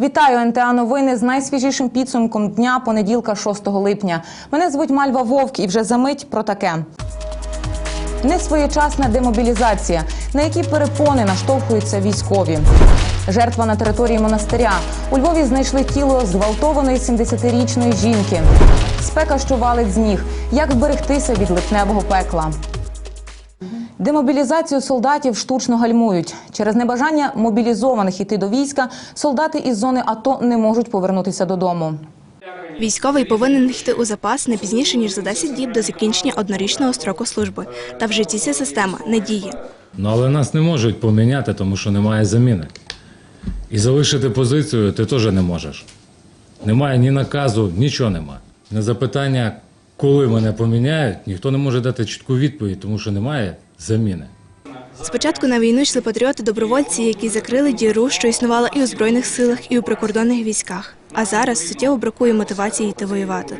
Вітаю НТА Новини з найсвіжішим підсумком дня понеділка, 6 липня. Мене звуть Мальва Вовк і вже за мить про таке. Несвоєчасна демобілізація, на які перепони наштовхуються військові. Жертва на території монастиря. У Львові знайшли тіло зґвалтованої 70-річної жінки. Спека, що валить з ніг. Як вберегтися від липневого пекла? Демобілізацію солдатів штучно гальмують. Через небажання мобілізованих іти до війська солдати із зони АТО не можуть повернутися додому. Військовий повинен йти у запас не пізніше ніж за 10 діб до закінчення однорічного строку служби. Та в житті ця система не діє. Ну, але нас не можуть поміняти, тому що немає заміни. І залишити позицію ти теж не можеш. Немає ні наказу, нічого немає. На запитання, коли мене поміняють, ніхто не може дати чітку відповідь, тому що немає заміни. Спочатку на війну йшли патріоти-добровольці, які закрили діру, що існувала і у збройних силах, і у прикордонних військах. А зараз суттєво бракує мотивації йти воювати.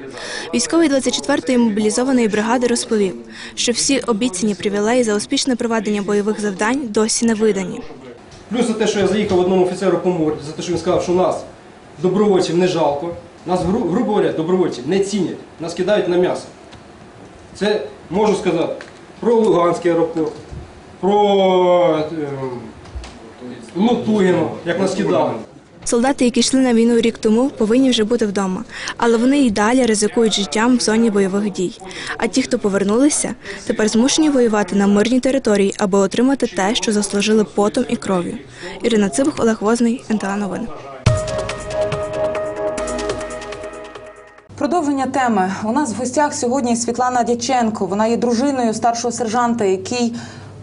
Військовий 24-ї мобілізованої бригади розповів, що всі обіцяні привілеї за успішне проведення бойових завдань досі не видані. Плюс за те, що я заїхав одному офіцеру по морді, за те, що він сказав, що нас, добровольців, не жалко. Нас, гру- грубо говоря, добровольців не цінять, нас кидають на м'ясо. Це можу сказати про Луганський аеропорт, про е, як нас кидали. Солдати, які йшли на війну рік тому, повинні вже бути вдома, але вони і далі ризикують життям в зоні бойових дій. А ті, хто повернулися, тепер змушені воювати на мирній території, аби отримати те, що заслужили потом і кров'ю. Ірина Цибух, Олег Возний, НТА Новини. Продовження теми. У нас в гостях сьогодні Світлана Дяченко. Вона є дружиною старшого сержанта, який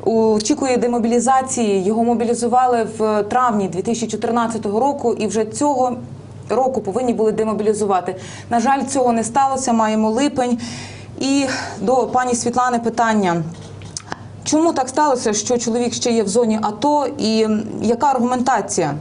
очікує демобілізації. Його мобілізували в травні 2014 року, і вже цього року повинні були демобілізувати. На жаль, цього не сталося. Маємо липень. І до пані Світлани питання. Чому так сталося, що чоловік ще є в зоні АТО, і яка аргументація?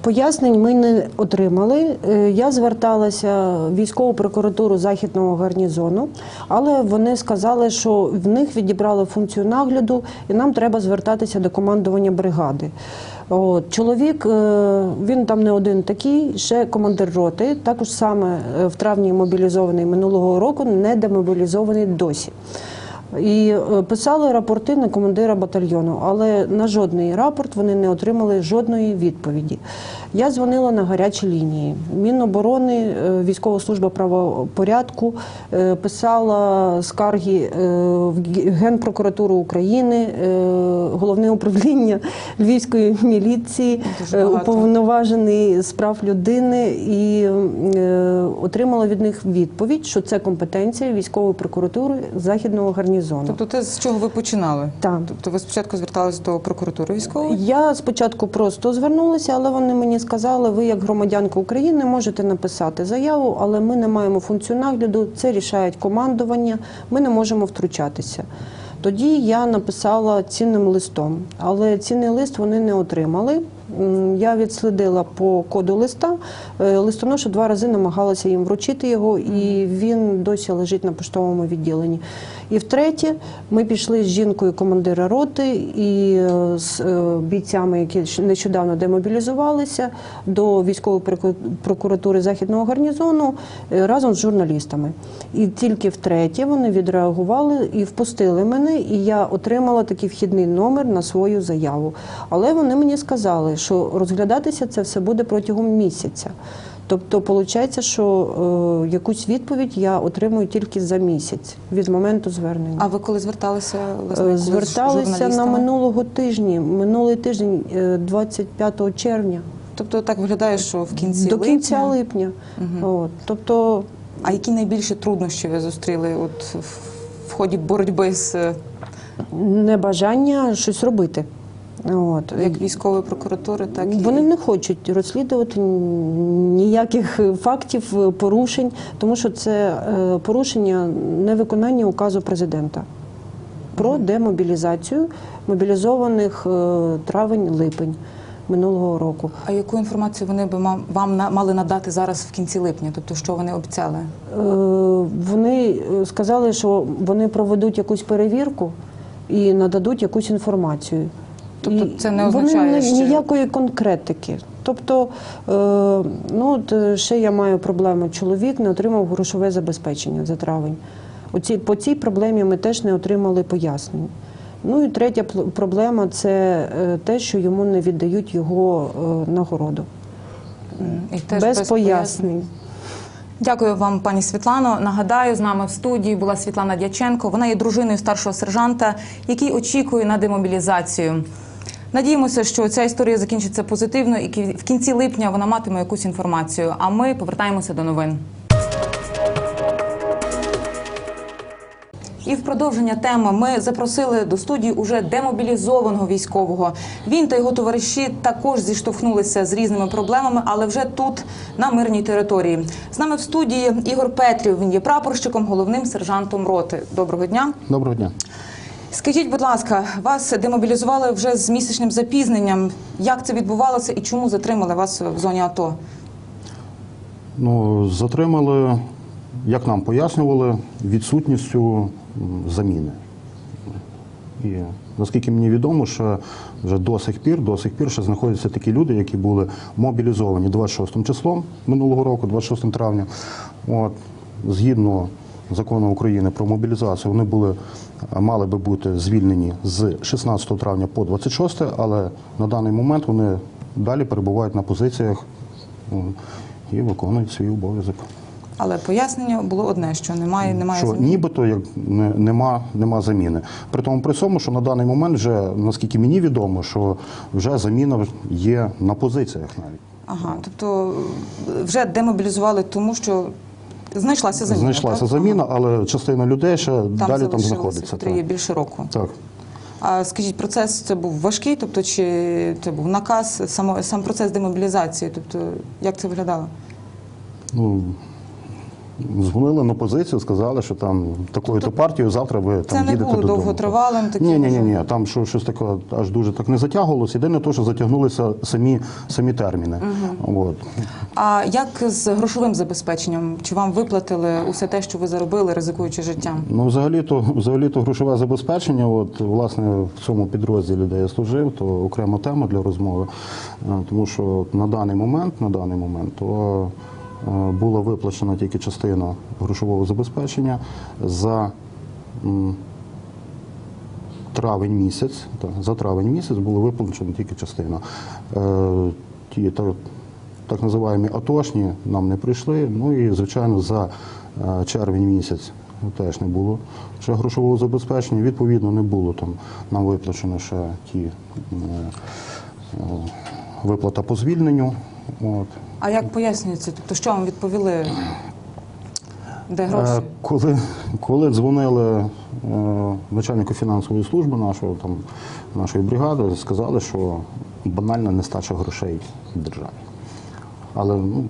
Пояснень ми не отримали. Е, Я зверталася в військову прокуратуру західного гарнізону, але вони сказали, що в них відібрали функцію нагляду, і нам треба звертатися до командування бригади. От, чоловік, е, він там не один такий, ще командир роти, також саме е, в травні мобілізований минулого року, не демобілізований досі. І е, писали рапорти на командира батальйону, але на жодний рапорт вони не отримали жодної відповіді. Я дзвонила на гарячі лінії. Міноборони, е, військова служба правопорядку е, писала скарги е, в Генпрокуратуру України, головне управління Львівської міліції, уповноважений з прав людини і отримала від них відповідь, що це компетенція військової прокуратури західного гарнізону. Тобто, те, з чого ви починали? Так. Тобто, ви спочатку зверталися до прокуратури військової? Я спочатку просто звернулася, але вони мені сказали, ви як громадянка України можете написати заяву, але ми не маємо функцію нагляду, це рішають командування, ми не можемо втручатися. Тоді я написала цінним листом, але цінний лист вони не отримали. Я відслідила по коду листа. Е, Листоноша два рази намагалася їм вручити його, і він досі лежить на поштовому відділенні. І втретє, ми пішли з жінкою командира роти і е, з е, бійцями, які нещодавно демобілізувалися, до військової проку- прокуратури західного гарнізону е, разом з журналістами. І тільки втретє вони відреагували і впустили мене, і я отримала такий вхідний номер на свою заяву. Але вони мені сказали, що розглядатися це все буде протягом місяця. Тобто, виходить, що е, якусь відповідь я отримую тільки за місяць від моменту звернення. А ви коли зверталися власне, Е, Зверталися на минулого тижні, минулий тиждень, е, 25 червня, Тобто так виглядає, що в кінці до кінця липня. липня. От, тобто А які найбільші труднощі ви зустріли от в, в ході боротьби з е, небажання щось робити. От. як військової прокуратури, так і Вони не хочуть розслідувати ніяких фактів е, порушень, тому що це е, порушення невиконання указу президента про демобілізацію мобілізованих е, травень-липень минулого року. А яку інформацію вони би вам мали надати зараз в кінці липня? Тобто, що вони обіцяли? Е, Вони е, сказали, що вони проведуть якусь перевірку і нададуть якусь інформацію. Тобто І це не вони означає, що- ніякої конкретики. Тобто, е, ну е, ще я маю проблему. Чоловік не отримав грошове забезпечення за травень. Оці, по цій проблемі ми теж не отримали пояснень. Ну і третя проблема це е, те, що йому не віддають його нагороду. І теж без, пояснень. Дякую вам, пані Світлано. Нагадаю, з нами в студії була Світлана Дяченко. Вона є дружиною старшого сержанта, який очікує на демобілізацію. Надіємося, що ця історія закінчиться позитивно, і в кінці липня вона матиме якусь інформацію. А ми повертаємося до новин. І в продовження теми ми запросили до студії уже демобілізованого військового. Він та його товариші також зіштовхнулися з різними проблемами, але вже тут, на мирній території. З нами в студії Ігор Петрів. Він є прапорщиком, головним сержантом роти. Доброго дня. Доброго дня. Скажіть, будь ласка, вас демобілізували вже з місячним запізненням. Як це відбувалося і чому затримали вас в зоні АТО? Ну, затримали, як нам пояснювали, відсутністю заміни. І наскільки мені відомо, що вже до сих пір, до сих пір ще знаходяться такі люди, які були мобілізовані 26 числом минулого року, 26 травня. От, згідно закону України про мобілізацію, вони були, мали би бути звільнені з 16 травня по 26, але на даний момент вони далі перебувають на позиціях і виконують свій обов'язок. Але пояснення було одне, що немає, немає Що заміни. нібито як не, нема, нема заміни. При тому при цьому, що на даний момент вже, наскільки мені відомо, що вже заміна є на позиціях навіть. Ага, тобто вже демобілізували, тому що знайшлася заміна. Знайшлася так? заміна, але частина людей ще Там далі там знаходиться. Три більше року. так. А скажіть, процес це був важкий, тобто чи це був наказ, само, сам процес демобілізації? Тобто, як це виглядало? Ну, дзвонили на позицію, сказали, що там такою-то партією завтра ви там Тобто не було додому. довготривалим таким Ні, ні, ні, ні. Там що, щось таке аж дуже так не затягувалося. Єдине те, що затягнулися самі, самі терміни. От. А як з грошовим забезпеченням? Чи вам виплатили усе те, що ви заробили, ризикуючи життям? Ну, взагалі-то, взагалі-то грошове забезпечення, от власне в цьому підрозділі, де я служив, то окрема тема для розмови. Е, Тому що на даний момент, на даний момент, то е, була виплачена тільки частина грошового забезпечення за травень місяць. За травень місяць було виплачено тільки частина. Е, Ті так, називаємо атошні нам не прийшли. Ну і звичайно за е, червень місяць теж не було ще грошового забезпечення. Відповідно, не було там нам виплачено ще ті виплата по звільненню. От. А як пояснюється? Тобто, що вам відповіли? Де гроші? Е, Коли, коли дзвонили е, начальнику фінансової служби нашого, там, нашої бригади, сказали, що банальна нестача грошей в державі. Але ну,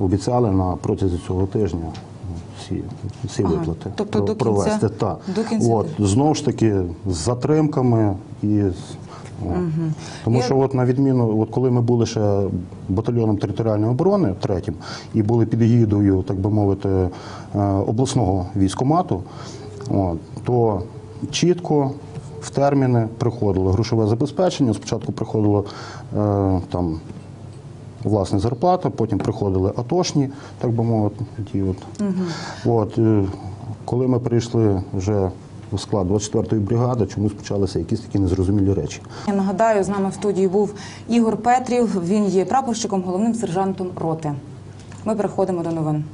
обіцяли на протязі цього тижня всі, всі Ага, виплати тобто про- до кінця- провести. Та. до кінця От, знову ж таки, з затримками і О. Тому Я- що, от на відміну, от коли ми були ще батальйоном територіальної оборони, третім, і були під егідою, так би мовити, е, обласного військомату, от, то чітко в терміни приходило грошове забезпечення. Спочатку приходило е, там. Власне, зарплата, потім приходили атошні, так би мовити. Ті от. От, е, коли ми прийшли вже у склад 24-ї бригади, чомусь почалися якісь такі незрозумілі речі. Я нагадаю, з нами в студії був Ігор Петрів. Він є прапорщиком, головним сержантом роти. Ми переходимо до новин.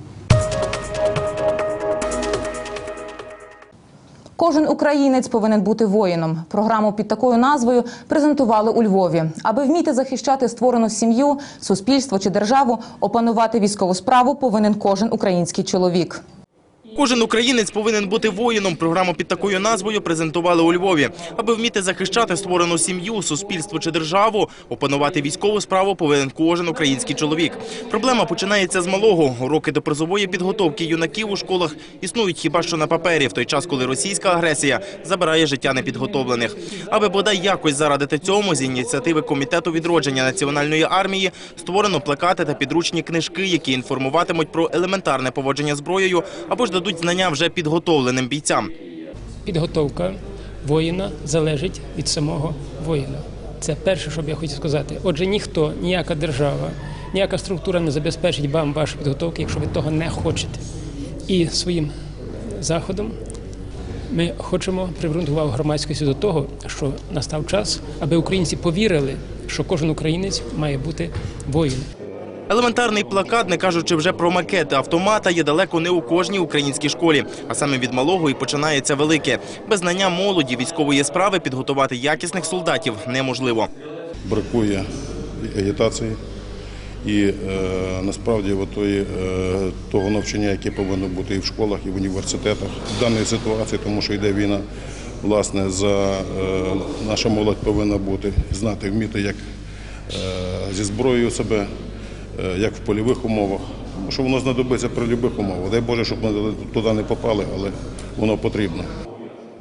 Кожен українець повинен бути воїном. Програму під такою назвою презентували у Львові. Аби вміти захищати створену сім'ю, суспільство чи державу, опанувати військову справу повинен кожен український чоловік. Кожен українець повинен бути воїном. Програму під такою назвою презентували у Львові. Аби вміти захищати створену сім'ю, суспільство чи державу, опанувати військову справу повинен кожен український чоловік. Проблема починається з малого. Уроки до призової підготовки юнаків у школах існують хіба що на папері, в той час, коли російська агресія забирає життя непідготовлених. Аби бодай якось зарадити цьому, з ініціативи комітету відродження національної армії створено плакати та підручні книжки, які інформуватимуть про елементарне поводження зброєю або ж дадуть знання вже підготовленим бійцям. Підготовка воїна залежить від самого воїна. Це перше, що я хотів сказати. Отже, ніхто, ніяка держава, ніяка структура не забезпечить вам вашу підготовку, якщо ви того не хочете. І своїм заходом ми хочемо привернути увагу громадськості до того, що настав час, аби українці повірили, що кожен українець має бути воїном. Елементарний плакат, не кажучи вже про макети автомата, є далеко не у кожній українській школі. А саме від малого і починається велике. Без знання молоді військової справи підготувати якісних солдатів неможливо. бракує агітації і е, насправді е, того навчання, яке повинно бути і в школах, і в університетах в даній ситуації, тому що йде війна. Власне, за е, наша молодь повинна бути знати, вміти як зі зброєю себе, як в польових умовах. Що воно знадобиться при будь-яких умовах. Дай Боже, щоб ми туди не попали, але воно потрібно.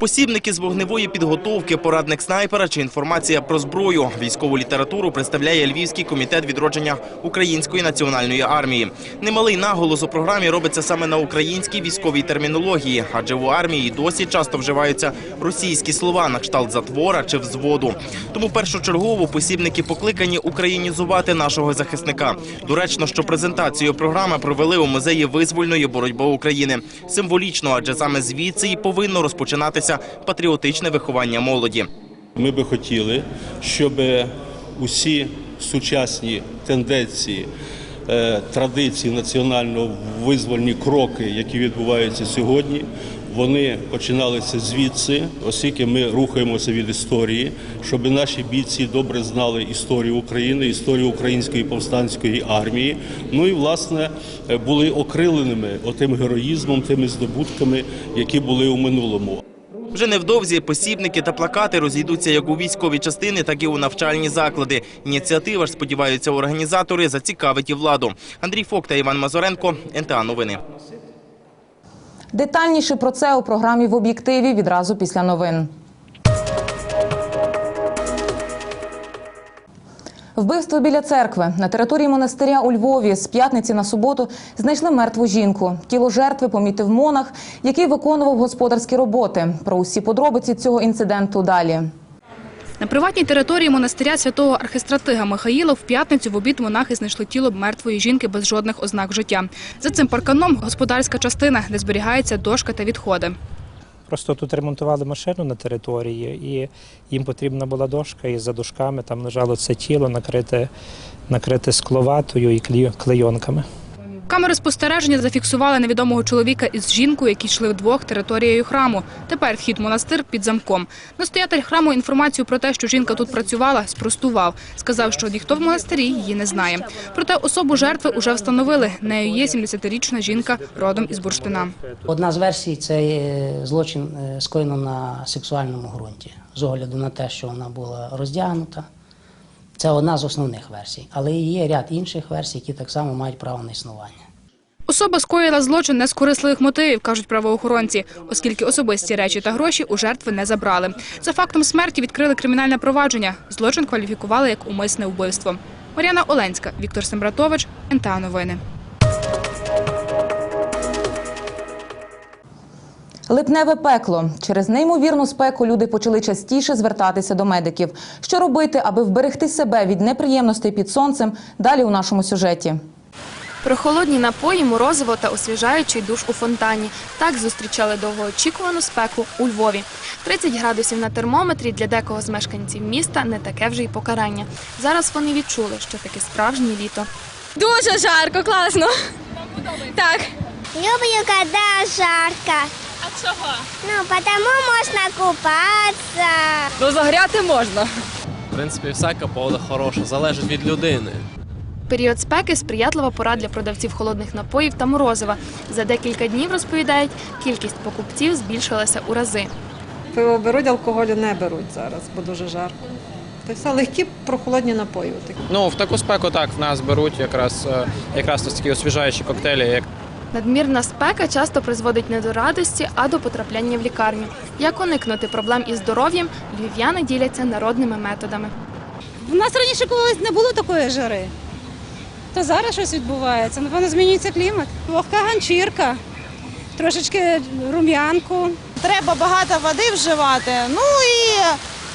Посібники з вогневої підготовки, порадник снайпера чи інформація про зброю. Військову літературу представляє Львівський комітет відродження Української національної армії. Немалий наголос у програмі робиться саме на українській військовій термінології, адже в армії досі часто вживаються російські слова на кшталт затвора чи взводу. Тому першочергово посібники покликані українізувати нашого захисника. Доречно, що презентацію програми провели у музеї визвольної боротьби України. Символічно, адже саме звідси і повинно розпочинатися патріотичне виховання молоді. Ми би хотіли, щоб усі сучасні тенденції, е, традиції національно-визвольні кроки, які відбуваються сьогодні, вони починалися звідси, оскільки ми рухаємося від історії, щоб наші бійці добре знали історію України, історію української повстанської армії. Ну і власне були окриленими отим героїзмом, тими здобутками, які були у минулому. Вже невдовзі посібники та плакати розійдуться як у військові частини, так і у навчальні заклади. Ініціатива ж сподіваються організатори зацікавить і владу. Андрій Фок та Іван Мазоренко, НТА Новини. Детальніше про це у програмі в об'єктиві відразу після новин. Вбивство біля церкви на території монастиря у Львові з п'ятниці на суботу знайшли мертву жінку. Тіло жертви помітив монах, який виконував господарські роботи. Про усі подробиці цього інциденту далі. На приватній території монастиря святого архистратига Михаїла в п'ятницю в обід монахи знайшли тіло мертвої жінки без жодних ознак життя. За цим парканом господарська частина, де зберігається дошка та відходи. Просто тут ремонтували машину на території, і їм потрібна була дошка, і за дошками там лежало це тіло, накрите, накрите скловатою і клей- клейонками. Камери спостереження зафіксували невідомого чоловіка із жінкою, які йшли вдвох територією храму. Тепер вхід монастир під замком. Настоятель храму інформацію про те, що жінка тут працювала, спростував. Сказав, що ніхто в монастирі її не знає. Проте особу жертви уже встановили. Нею є 70-річна жінка родом із Бурштина. Одна з версій це злочин е, скоєно на сексуальному ґрунті, з огляду на те, що вона була роздягнута. Це одна з основних версій. Але є ряд інших версій, які так само мають право на існування. Особа скоїла злочин не з корисливих мотивів, кажуть правоохоронці, оскільки особисті речі та гроші у жертви не забрали. За фактом смерті відкрили кримінальне провадження. Злочин кваліфікували як умисне вбивство. Мар'яна Оленська, Віктор Сембратович, НТА Новини. Липневе пекло. Через неймовірну спеку люди почали частіше звертатися до медиків. Що робити, аби вберегти себе від неприємностей під сонцем? Далі у нашому сюжеті. Прохолодні напої, морозиво та освіжаючий душ у фонтані. Так зустрічали довгоочікувану спеку у Львові. 30 градусів на термометрі для декого з мешканців міста не таке вже й покарання. Зараз вони відчули, що таке справжнє літо. Дуже жарко, класно. Так. Люблю, когда жарко. Чого? Ну, потому можно купаться. Ну, загряти можна. В принципі, всяка погода хороша, залежить від людини. Період спеки сприятлива пора для продавців холодних напоїв та морозива. За декілька днів розповідають, кількість покупців збільшилася у рази. Пиво беруть, алкоголю не беруть зараз, бо дуже жарко. Та все легкі прохолодні напої. Ну, в таку спеку так в нас беруть якраз, е, якраз такі освіжаючі коктейлі, як Надмірна спека часто призводить не до радості, а до потрапляння в лікарню. Як уникнути проблем із здоров'ям, львів'яни діляться народними методами. У нас раніше колись не було такої жари. То зараз щось відбувається. Напевно, змінюється клімат. Вогка ганчірка, трошечки рум'янку. Треба багато води вживати. Ну і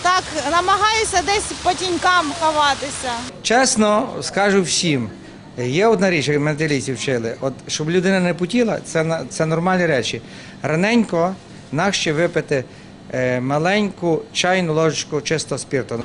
так намагаюся десь по тінькам ховатися. Чесно скажу всім. Є одна річ, як менталісті вчили. От щоб людина не путіла, це це нормальні речі. Раненько нахще випити е, маленьку чайну ложечку чистого спирту.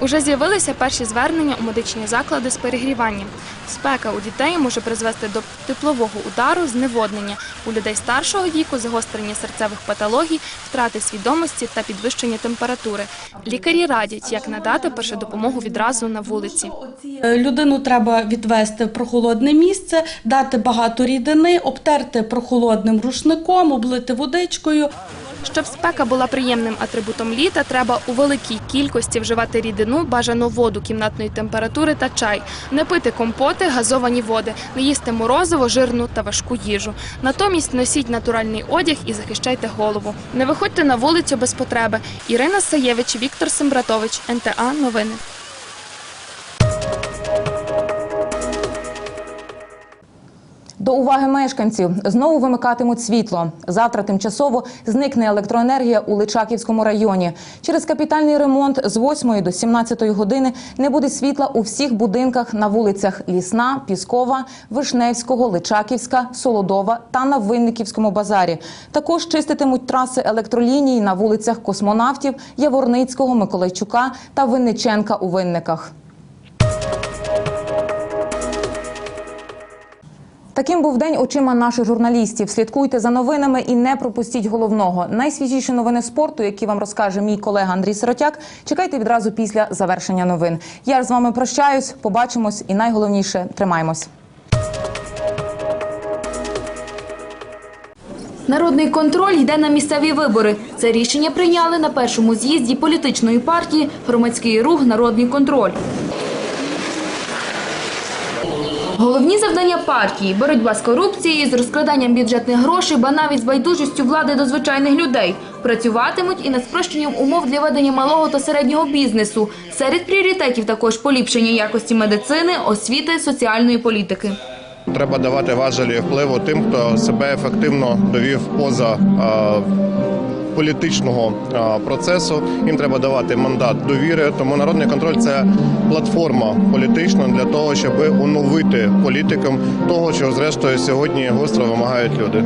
Уже з'явилися перші звернення у медичні заклади з перегріванням. Спека у дітей може призвести до теплового удару, зневоднення. У людей старшого віку загострення серцевих патологій, втрати свідомості та підвищення температури. Лікарі радять, як надати першу допомогу відразу на вулиці. Е, Людину треба відвести в прохолодне місце, дати багато рідини, обтерти прохолодним рушником, облити водичкою. Щоб спека була приємним атрибутом літа, треба у великій кількості вживати рідину, бажано воду кімнатної температури та чай, не пити компоти, газовані води, не їсти морозиво, жирну та важку їжу. Натомість носіть натуральний одяг і захищайте голову. Не виходьте на вулицю без потреби. Ірина Саєвич, Віктор Сембратович, НТА Новини. До уваги мешканців знову вимикатимуть світло. Завтра тимчасово зникне електроенергія у Личаківському районі. Через капітальний ремонт з 8 до 17 години не буде світла у всіх будинках на вулицях Лісна, Піскова, Вишневського, Личаківська, Солодова та на Винниківському базарі. Також чиститимуть траси електроліній на вулицях Космонавтів, Яворницького, Миколайчука та Винниченка у Винниках. Таким був день очима наших журналістів. Слідкуйте за новинами і не пропустіть головного. Найсвіжіші новини спорту, які вам розкаже мій колега Андрій Сиротяк. Чекайте відразу після завершення новин. Я з вами прощаюсь. Побачимось і найголовніше тримаймось. Народний контроль йде на місцеві вибори. Це рішення прийняли на першому з'їзді політичної партії Громадський рух Народний контроль. Головні завдання партії боротьба з корупцією, з розкраданням бюджетних грошей, ба навіть з байдужістю влади до звичайних людей. Працюватимуть і над спрощенням умов для ведення малого та середнього бізнесу. Серед пріоритетів також поліпшення якості медицини, освіти, соціальної політики. Треба давати важелі впливу тим, хто себе ефективно довів поза політичного процесу. Їм треба давати мандат довіри. Тому народний контроль це платформа політична для того, щоб оновити політикам того, чого зрештою сьогодні гостро вимагають люди.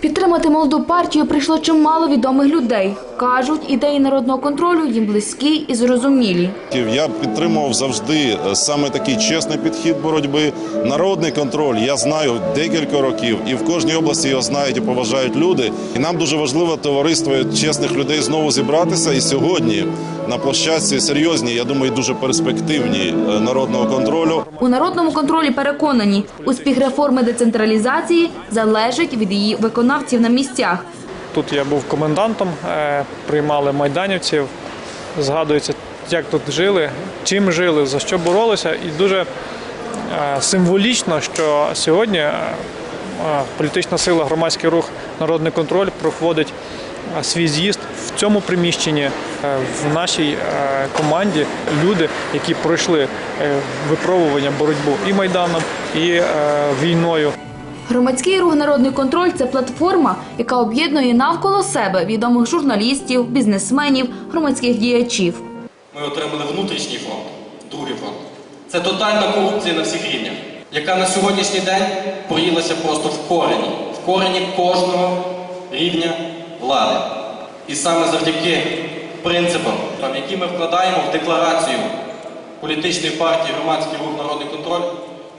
Підтримати молоду партію прийшло чимало відомих людей. Кажуть, ідеї народного контролю їм близькі і зрозумілі. Я підтримував завжди е, саме такий чесний підхід боротьби. Народний контроль я знаю декілька років, і в кожній області його знають і поважають люди. І нам дуже важливо товариство чесних людей знову зібратися. І сьогодні на площадці серйозні, я думаю, дуже перспективні е, народного контролю. У народному контролі переконані, успіх реформи децентралізації залежить від її виконавців на місцях. Тут я був комендантом, е, приймали майданівців. Згадується, як тут жили, чим жили, за що боролися. І дуже е, символічно, що сьогодні е, політична сила громадський рух Народний контроль проходить свій з'їзд в цьому приміщенні, в нашій команді люди, які пройшли випробування боротьбу і майданом, і війною. Громадський рух Народний контроль це платформа, яка об'єднує навколо себе відомих журналістів, бізнесменів, громадських діячів. Ми отримали внутрішній фронт, другий фронт. Це тотальна корупція на всіх рівнях, яка на сьогоднішній день порілася просто в корені, в корені кожного рівня влади. І саме завдяки принципам, які ми вкладаємо в декларацію політичної партії Громадський рух Народний контроль,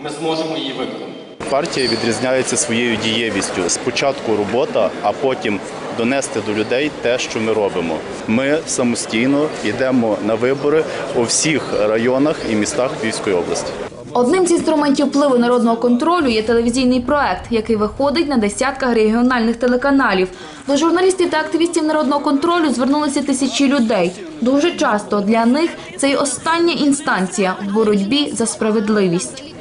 ми зможемо її виконати. Партія відрізняється своєю дієвістю. Спочатку робота, а потім донести до людей те, що ми робимо. Ми самостійно йдемо на вибори у всіх районах і містах Львівської області. Одним з інструментів впливу народного контролю є телевізійний проект, який виходить на десятках регіональних телеканалів. До журналістів та активістів народного контролю звернулися тисячі людей. Дуже часто для них це й остання інстанція в боротьбі за справедливість.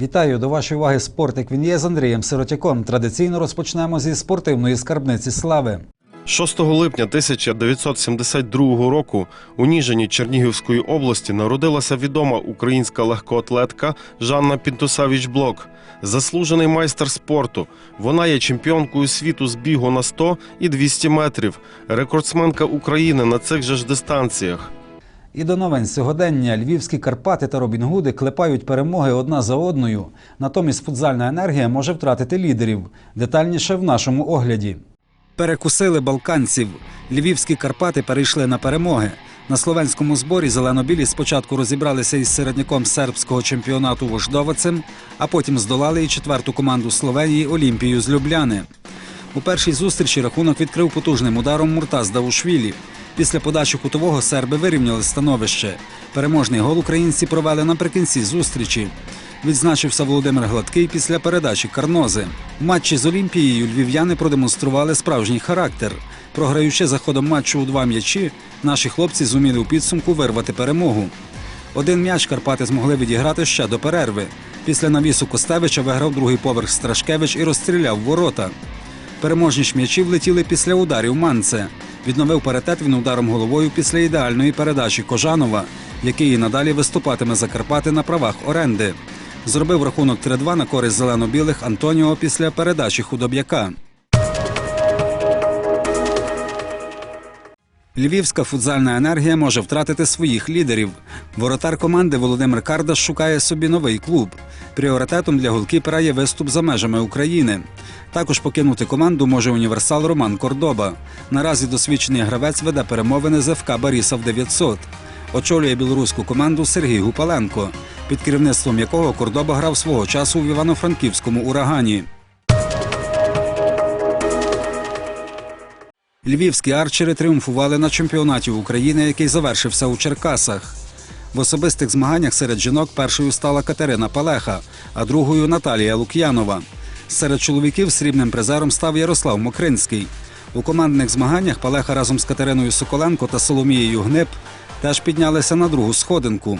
Вітаю до вашої уваги спорт, як він є з Андрієм Сиротяком. Традиційно розпочнемо зі спортивної скарбниці слави. 6 липня 1972 року у Ніжині Чернігівської області народилася відома українська легкоатлетка Жанна Пінтусавіч Блок, заслужений майстер спорту. Вона є чемпіонкою світу з бігу на 100 і 200 метрів, рекордсменка України на цих же ж дистанціях. І до новин сьогодення львівські Карпати та Робін Гуди клепають перемоги одна за одною. Натомість футзальна енергія може втратити лідерів. Детальніше в нашому огляді. Перекусили балканців. Львівські Карпати перейшли на перемоги. На словенському зборі зелено-білі спочатку розібралися із середняком сербського чемпіонату Вождовацем, а потім здолали і четверту команду Словенії Олімпію з Любляни. У першій зустрічі рахунок відкрив потужним ударом Муртаз Давушвілі. Після подачі кутового серби вирівняли становище. Переможний гол українці провели наприкінці зустрічі. Відзначився Володимир Гладкий після передачі Карнози. В матчі з Олімпією львів'яни продемонстрували справжній характер. Програючи за ходом матчу у два м'ячі, наші хлопці зуміли у підсумку вирвати перемогу. Один м'яч Карпати змогли відіграти ще до перерви. Після навісу Костевича виграв другий поверх Страшкевич і розстріляв ворота. Переможні м'ячів летіли після ударів Манце. Відновив паритет він ударом головою після ідеальної передачі Кожанова, який і надалі виступатиме за Карпати на правах оренди. Зробив рахунок 3-2 на користь зелено-білих Антоніо після передачі худоб'яка. Львівська футзальна енергія може втратити своїх лідерів. Воротар команди Володимир Кардаш шукає собі новий клуб. Пріоритетом для голкіпера є виступ за межами України. Також покинути команду може універсал Роман Кордоба. Наразі досвідчений гравець веде перемовини з ФК Борисов 900. Очолює білоруську команду Сергій Гупаленко, під керівництвом якого Кордоба грав свого часу в Івано-Франківському урагані. Львівські арчери тріумфували на чемпіонаті України, який завершився у Черкасах. В особистих змаганнях серед жінок першою стала Катерина Палеха, а другою Наталія Лук'янова. Серед чоловіків срібним призером став Ярослав Мокринський. У командних змаганнях Палеха разом з Катериною Соколенко та Соломією Гнип теж піднялися на другу сходинку.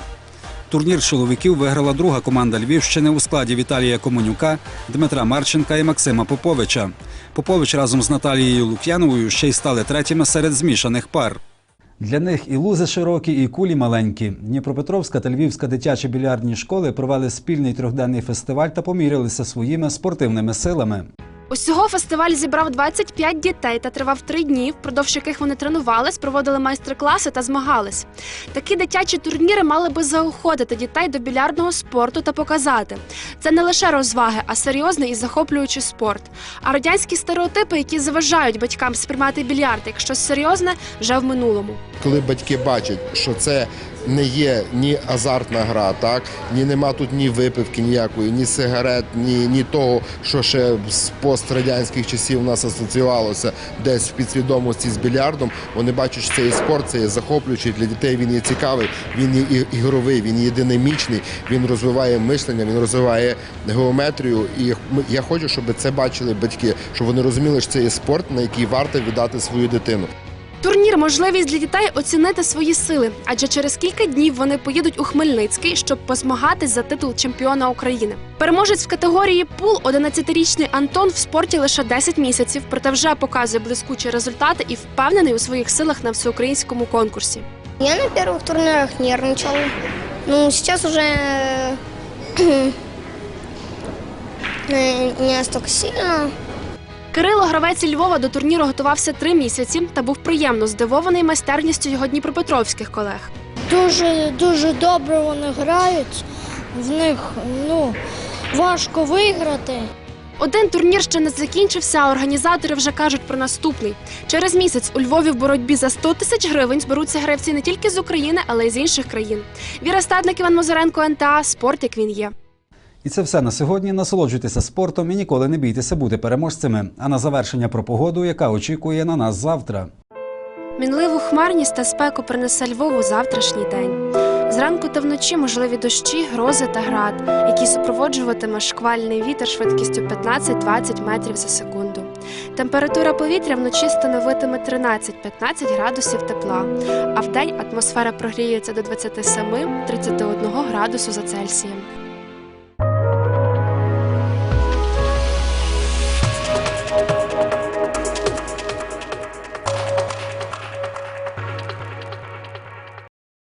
Турнір чоловіків виграла друга команда Львівщини у складі Віталія Комунюка, Дмитра Марченка і Максима Поповича. Попович разом з Наталією Лук'яновою ще й стали третіми серед змішаних пар. Для них і лузи широкі, і кулі маленькі. Дніпропетровська та Львівська дитячі більярдні школи провели спільний трьохденний фестиваль та помірялися своїми спортивними силами. Усього фестиваль зібрав 25 дітей та тривав три дні, впродовж яких вони тренувались, проводили майстер-класи та змагались. Такі дитячі турніри мали би заохотити дітей до білярдного спорту та показати. Це не лише розваги, а серйозний і захоплюючий спорт. А радянські стереотипи, які заважають батькам сприймати більярд як щось серйозне, вже в минулому. Коли батьки бачать, що це не є ні азартна гра, так ні нема тут ні випивки ніякої, ні сигарет, ні, ні того, що ще з пострадянських часів у нас асоціювалося десь в підсвідомості з більярдом. Вони бачать, що цей спорт це є захоплюючий для дітей. Він є цікавий, він є ігровий, він є динамічний, він розвиває мислення, він розвиває геометрію. І я хочу, щоб це бачили батьки, щоб вони розуміли, що це є спорт, на який варто віддати свою дитину. Турнір можливість для дітей оцінити свої сили, адже через кілька днів вони поїдуть у Хмельницький, щоб позмагатись за титул чемпіона України. Переможець в категорії пул 11-річний Антон в спорті лише 10 місяців, проте вже показує блискучі результати і впевнений у своїх силах на всеукраїнському конкурсі. Я на первых турнирах нервничал. Ну, уже э, не настолько сильно. Кирило, гравець Львова, до турніру готувався три місяці та був приємно здивований майстерністю його дніпропетровських колег. Дуже дуже добре вони грають. В них ну важко виграти. Один турнір ще не закінчився, а організатори вже кажуть про наступний. Через місяць у Львові в боротьбі за 100 тисяч гривень зберуться гравці не тільки з України, але й з інших країн. Віра Стадник, Іван Мозаренко, НТА, спорт як він є. І це все на сьогодні. Насолоджуйтеся спортом і ніколи не бійтеся бути переможцями. А на завершення про погоду, яка очікує на нас завтра. Мінливу хмарність та спеку принесе Львову завтрашній день. Зранку та вночі можливі дощі, грози та град, які супроводжуватиме шквальний вітер швидкістю 15-20 метрів за секунду. Температура повітря вночі становитиме 13-15 градусів тепла, а вдень атмосфера прогріється до 27-31 градусу за Цельсієм.